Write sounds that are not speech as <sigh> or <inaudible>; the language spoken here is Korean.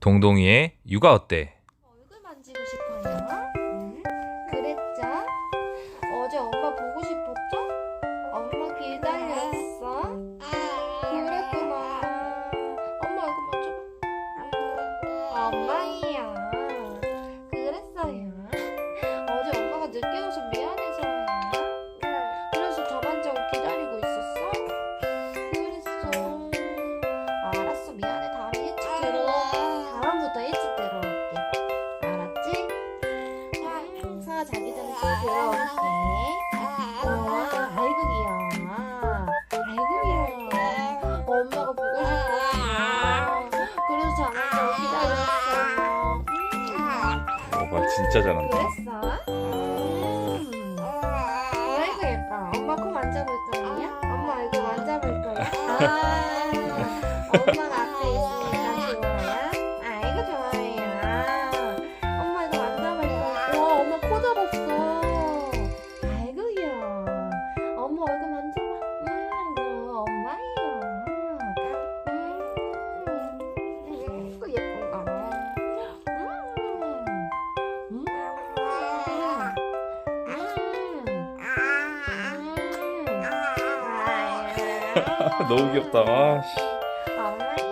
동동이의 육아 어때? 얼굴 만지고 싶어요? 그랬죠? 어제 엄마 보고 싶었죠? 엄마 기다렸어? 그랬구나. 엄마 얼굴 만져봐. 엄마야. 그랬어요. 어제 엄마가 늦게 와서 미안 자기 전에 또 들어올게. 어, 아이고 귀여워. 아이고 귀여워. 엄마가 보고 싶었어. 그래서 자만저고 기다렸어. 음. 오빠 진짜 잘한다. 그랬어? 음. 아이고 예뻐. 엄마 코 만져볼 거야? 엄마 얼굴 만져볼 거야? 아, 엄마가 앞에 있으 <laughs> 너무 귀엽다. 아, 씨. 엄마야.